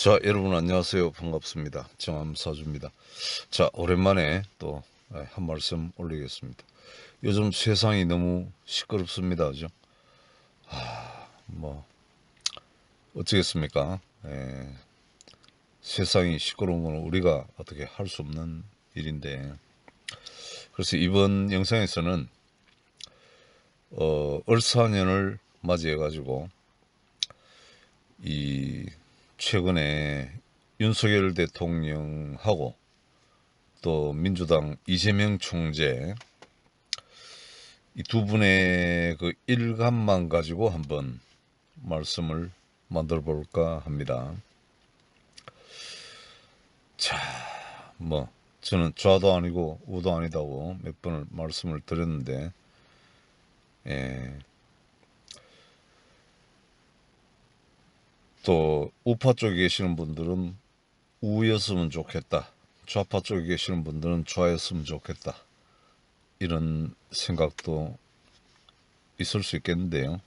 자, 여러분 안녕하세요. 반갑습니다. 정암사주입니다. 자, 오랜만에 또 한 말씀 올리겠습니다. 요즘 세상이 너무 시끄럽습니다. 그죠? 아, 뭐, 어쩌겠습니까? 예, 세상이 시끄러운 건 우리가 어떻게 할 수 없는 일인데. 그래서 이번 영상에서는, 어, 을사년을 맞이해 가지고, 이 최근에 윤석열 대통령하고 또 민주당 이재명 총재 이 두 분의 그 일감만 가지고 한번 말씀을 만들어 볼까 합니다. 자, 뭐 저는 좌도 아니고 우도 아니다고 몇 번을 말씀을 드렸는데 예, 또 우파 쪽에 계시는 분들은 우였으면 좋겠다. 좌파 쪽에 계시는 분들은 좌였으면 좋겠다. 이런 생각도 있을 수 있겠는데요.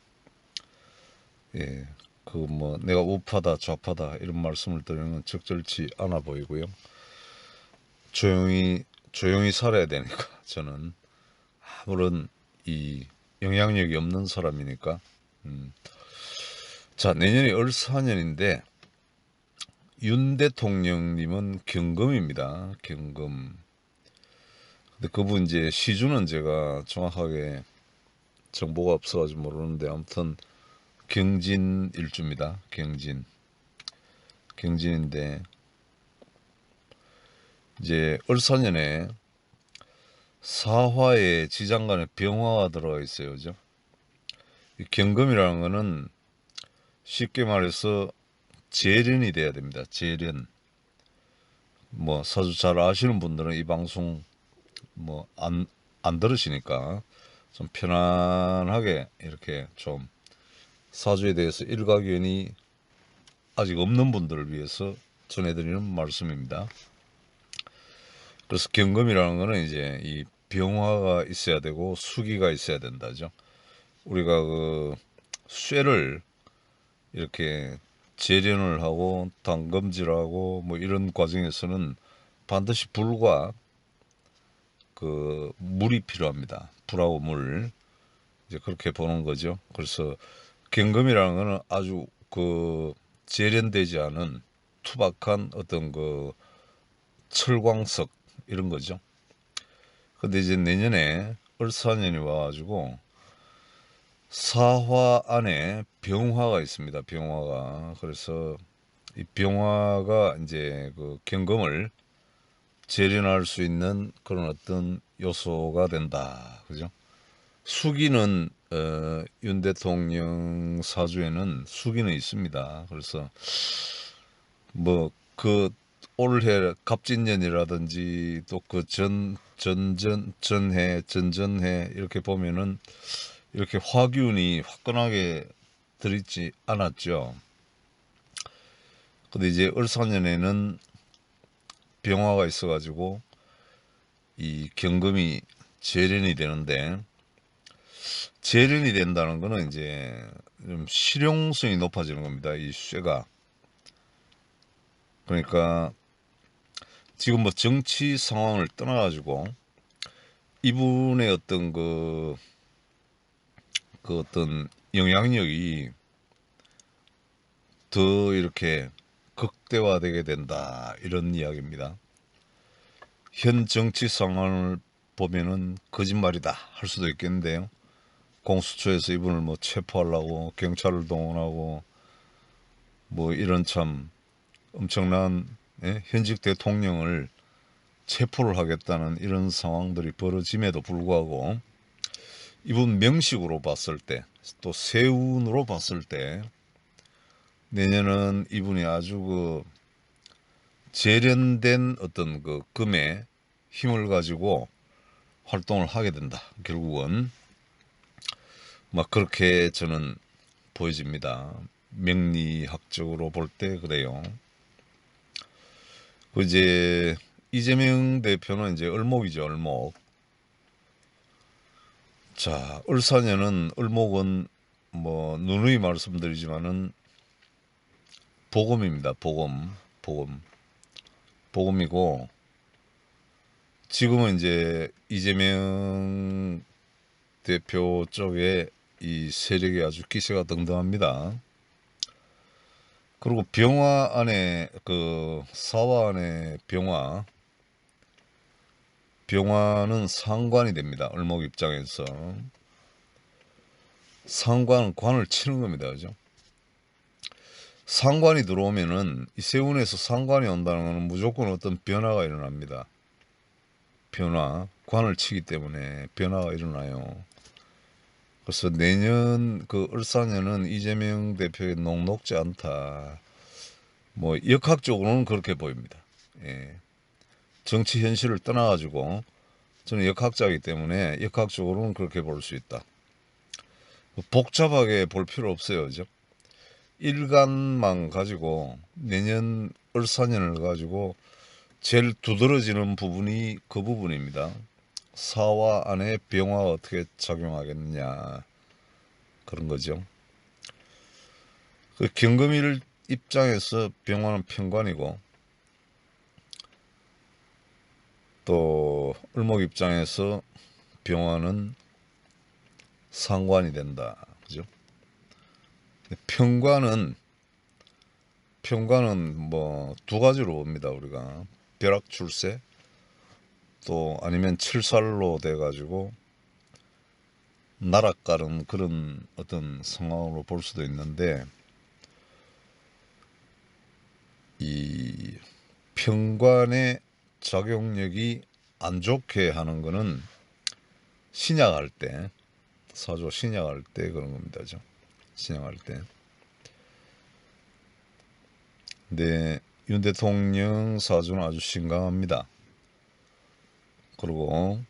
예, 그 뭐 내가 우파다 좌파다 이런 말씀을 드리는 건 적절치 않아 보이고요. 조용히 조용히 살아야 되니까 저는 아무런 이 영향력이 없는 사람이니까 음, 자, 내년이 을사년인데 윤 대통령님은 경금입니다. 경금. 근데 그분 이제 시주는 제가 정확하게 정보가 없어가지고 모르는데 아무튼 경진 일주입니다. 경진. 경진인데 이제 을사년에 사화에 지장간에 병화가 들어가 있어요. 그죠? 이 경금이라는 거는 쉽게 말해서 재련이 돼야 됩니다. 재련. 뭐 사주 잘 아시는 분들은 이 방송 뭐 안 안 들으시니까 좀 편안하게 이렇게 좀 사주에 대해서 일가견이 아직 없는 분들을 위해서 전해드리는 말씀입니다. 그래서 경금이라는 거는 이제 이 병화가 있어야 되고 수기가 있어야 된다죠. 우리가 그 쇠를 이렇게 재련을 하고 당금질하고 뭐 이런 과정에서는 반드시 불과 그 물이 필요합니다. 불하고 물 이제 그렇게 보는 거죠. 그래서 경금이라는 거는 아주 그 재련되지 않은 투박한 어떤 그 철광석 이런 거죠. 근데 이제 내년에 을사년이 와가지고 사화 안에 병화가 있습니다. 병화가. 그래서 이 병화가 이제 그 경금을 재련할 수 있는 그런 어떤 요소가 된다. 그죠? 수기는 어, 윤 대통령 사주에는 수기는 있습니다. 그래서 뭐 그 올해 갑진년이라든지 또 그 전 전전 전해 전전해 이렇게 보면은 이렇게 화기운이 화끈하게 들있지 않았죠. 근데 이제 을사년에는 병화가 있어가지고 이 경금이 재련이 되는데 재련이 된다는 거는 이제 좀 실용성이 높아지는 겁니다. 이 쇠가. 그러니까 지금 뭐 정치 상황을 떠나가지고 이분의 어떤 그 그 어떤 영향력이 더 이렇게 극대화되게 된다 이런 이야기입니다. 현 정치 상황을 보면은 거짓말이다 할 수도 있겠는데요. 공수처에서 이분을 뭐 체포하려고 경찰을 동원하고 뭐 이런 참 엄청난 예? 현직 대통령을 체포를 하겠다는 이런 상황들이 벌어짐에도 불구하고 이분 명식으로 봤을 때 또 세운으로 봤을 때 내년은 이분이 아주 그 재련된 어떤 그 금의 힘을 가지고 활동을 하게 된다. 결국은 막 그렇게 저는 보여집니다. 명리학적으로 볼 때 그래요. 그 이제 이재명 대표는 이제 을목이죠, 을목. 자, 을사년은 을목은 뭐 누누이 말씀드리지만은 보검입니다. 보검, 보검, 보검이고 지금은 이제 이재명 대표 쪽에 이 세력이 아주 기세가 등등합니다. 그리고 병화 안에 그 사화 안에 병화 병화는 상관이 됩니다. 을목 입장에서 상관은 관을 치는 겁니다. 그죠? 상관이 들어오면은 이 세운에서 상관이 온다는 것은 무조건 어떤 변화가 일어납니다. 변화, 관을 치기 때문에 변화가 일어나요. 그래서 내년 그 을사년은 이재명 대표의 녹록지 않다. 뭐 역학적으로는 그렇게 보입니다. 예. 정치 현실을 떠나가지고 저는 역학자이기 때문에 역학적으로는 그렇게 볼 수 있다. 복잡하게 볼 필요 없어요. 그죠? 일간만 가지고 내년 을사년을 가지고 제일 두드러지는 부분이 그 부분입니다. 사화 안에 병화가 어떻게 작용하겠느냐 그런 거죠. 그 경금일 입장에서 병화는 편관이고 또 을목 입장에서 병화는 상관이 된다. 그죠? 평관은 평관은 뭐 두 가지로 봅니다. 우리가 벼락 출세 또 아니면 칠살로 돼 가지고 나락가는 그런 어떤 상황으로 볼 수도 있는데 이 평관의 작용력이 안 좋게 하는 거는 신약할 때 사조 신약할 때 그런 겁니다. 죠 신약할 때. 근데 윤 대통령 사주는 아주 심각합니다. 그리고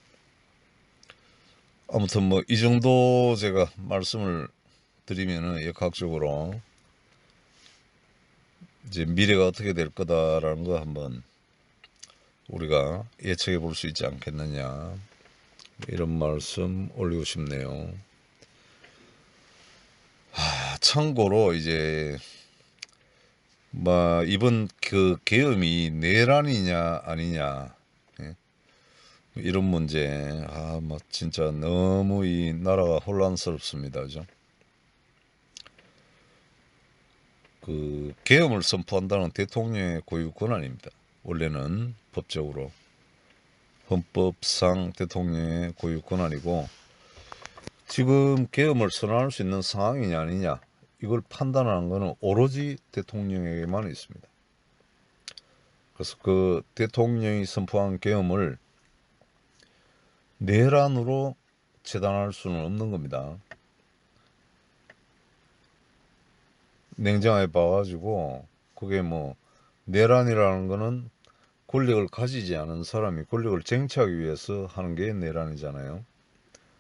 아무튼 뭐 이 정도 제가 말씀을 드리면은 역학적으로 이제 미래가 어떻게 될 거다라는 거 한번 우리가 예측해 볼 수 있지 않겠느냐 이런 말씀 올리고 싶네요. 하, 참고로 이제 뭐 이번 그 계엄이 내란이냐 아니냐 예? 이런 문제 아뭐 진짜 너무 이 나라가 혼란스럽습니다. 그죠? 그 계엄을 선포한다는 대통령의 고유 권한입니다. 원래는 법적으로 헌법상 대통령의 고유 권한이고 지금 계엄을 선언할 수 있는 상황이냐 아니냐 이걸 판단하는 것은 오로지 대통령에게만 있습니다. 그래서 그 대통령이 선포한 계엄을 내란으로 재단할 수는 없는 겁니다. 냉정하게 봐가지고 그게 뭐 내란이라는 거는 권력을 가지지 않은 사람이 권력을 쟁취하기 위해서 하는 게 내란이잖아요.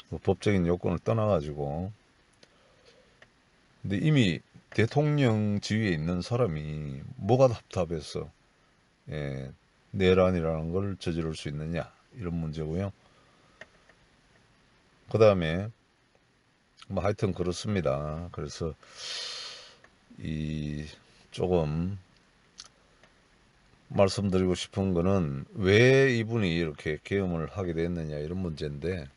뭐 법적인 요건을 떠나가지고 근데 이미 대통령 지위에 있는 사람이 뭐가 답답해서 예, 내란이라는 걸 저지를 수 있느냐 이런 문제고요. 그 다음에 뭐 하여튼 그렇습니다. 그래서 이 조금 말씀드리고 싶은 거는 왜 이분이 이렇게 계엄을 하게 됐느냐 이런 문제인데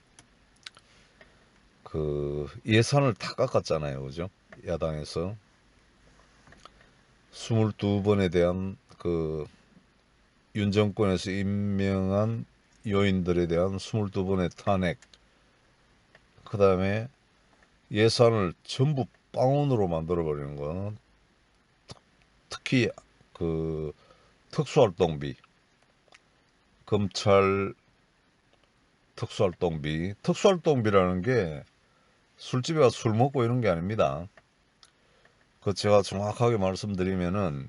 그 예산을 다 깎았잖아요. 그죠? 야당에서 22번에 대한 그 윤 정권에서 임명한 요인들에 대한 22번의 탄핵 그 다음에 예산을 전부 빵원으로 만들어 버리는 거는 특히 그 특수활동비 검찰 특수활동비 특수활동비라는 게 술집에 가서 술 먹고 이런 게 아닙니다. 그 제가 정확하게 말씀드리면은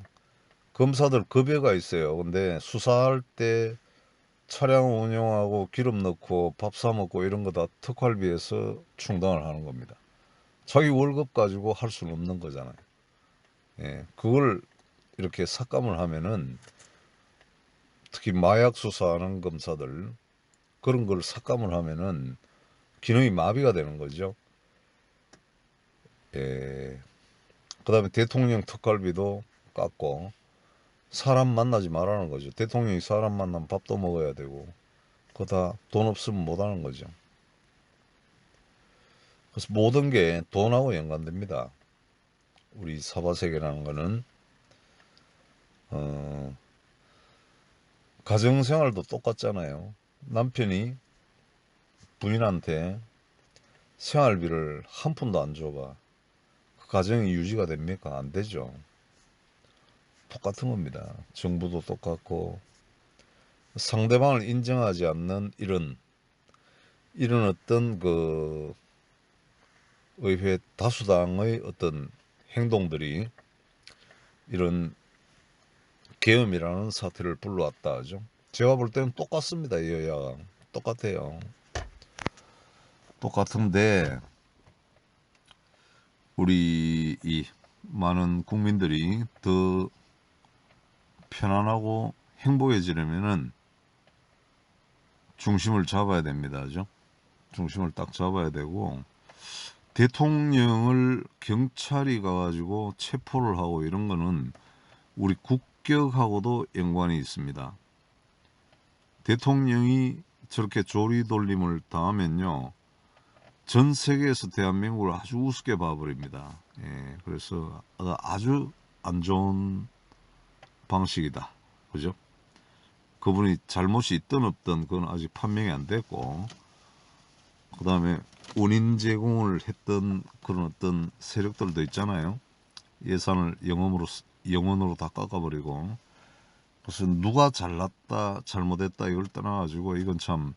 검사들 급여가 있어요. 근데 수사할 때 차량 운영하고 기름 넣고 밥 사 먹고 이런 거 다 특활비에서 충당을 하는 겁니다. 자기 월급 가지고 할 수는 없는 거잖아요. 예, 그걸 이렇게 삭감을 하면은 특히 마약 수사하는 검사들 그런 걸 삭감을 하면은 기능이 마비가 되는 거죠. 예. 그 다음에 대통령 특활비도 깎고 사람 만나지 말라는 거죠. 대통령이 사람 만나면 밥도 먹어야 되고 그거 다돈 없으면 못 하는 거죠. 그래서 모든 게 돈하고 연관됩니다. 우리 사바세계라는 거는 어, 가정생활도 똑같잖아요. 남편이 부인한테 생활비를 한 푼도 안 줘봐. 그 가정이 유지가 됩니까? 안 되죠. 똑같은 겁니다. 정부도 똑같고 상대방을 인정하지 않는 이런 이런 어떤 그 의회 다수당의 어떤 행동들이 이런 계엄이라는 사태를 불러왔다 하죠. 제가 볼 때는 똑같습니다. 이 여야가 똑같아요. 똑같은데 우리 이 많은 국민들이 더 편안하고 행복해지려면은 중심을 잡아야 됩니다. 죠 중심을 딱 잡아야 되고 대통령을 경찰이 가가지고 체포를 하고 이런 거는 우리 국 격하고도 연관이 있습니다. 대통령이 저렇게 조리돌림을 당하면요. 전 세계에서 대한민국을 아주 우습게 봐버립니다. 예, 그래서 아주 안 좋은 방식이다. 그죠? 그분이 잘못이 있든 없든 그건 아직 판명이 안 됐고 그 다음에 운인 제공을 했던 그런 어떤 세력들도 있잖아요. 예산을 영원으로 영원으로 다 깎아버리고 그래서 누가 잘났다 잘못했다 이걸 떠나가지고 이건 참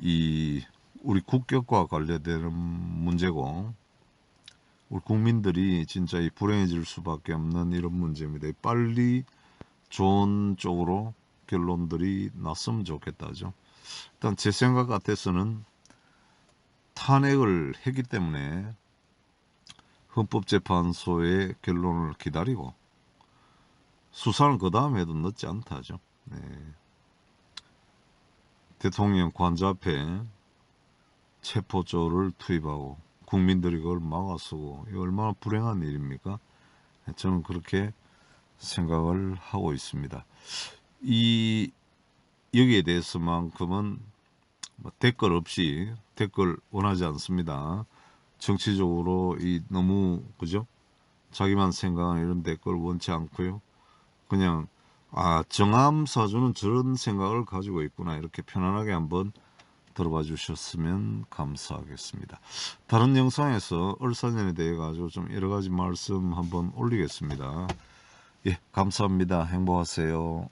이 우리 국격과 관련되는 문제고 우리 국민들이 진짜 이 불행해질 수밖에 없는 이런 문제입니다. 빨리 좋은 쪽으로 결론들이 났으면 좋겠다죠. 일단 제 생각 같아서는 탄핵을 했기 때문에 헌법재판소의 결론을 기다리고 수사는 그 다음에 해도 늦지 않다죠. 네. 대통령 관저 앞에 체포조를 투입하고 국민들이 그걸 막아서고 이 얼마나 불행한 일입니까? 저는 그렇게 생각을 하고 있습니다. 이 여기에 대해서만큼은 뭐 댓글 없이 댓글 원하지 않습니다. 정치적으로 이 너무 그죠? 자기만 생각하는 이런 댓글 원치 않고요. 그냥 아 정암 사주는 저런 생각을 가지고 있구나 이렇게 편안하게 한번 들어봐 주셨으면 감사하겠습니다. 다른 영상에서 을사년에 대해 가지고 좀 여러 가지 말씀 한번 올리겠습니다. 예, 감사합니다. 행복하세요.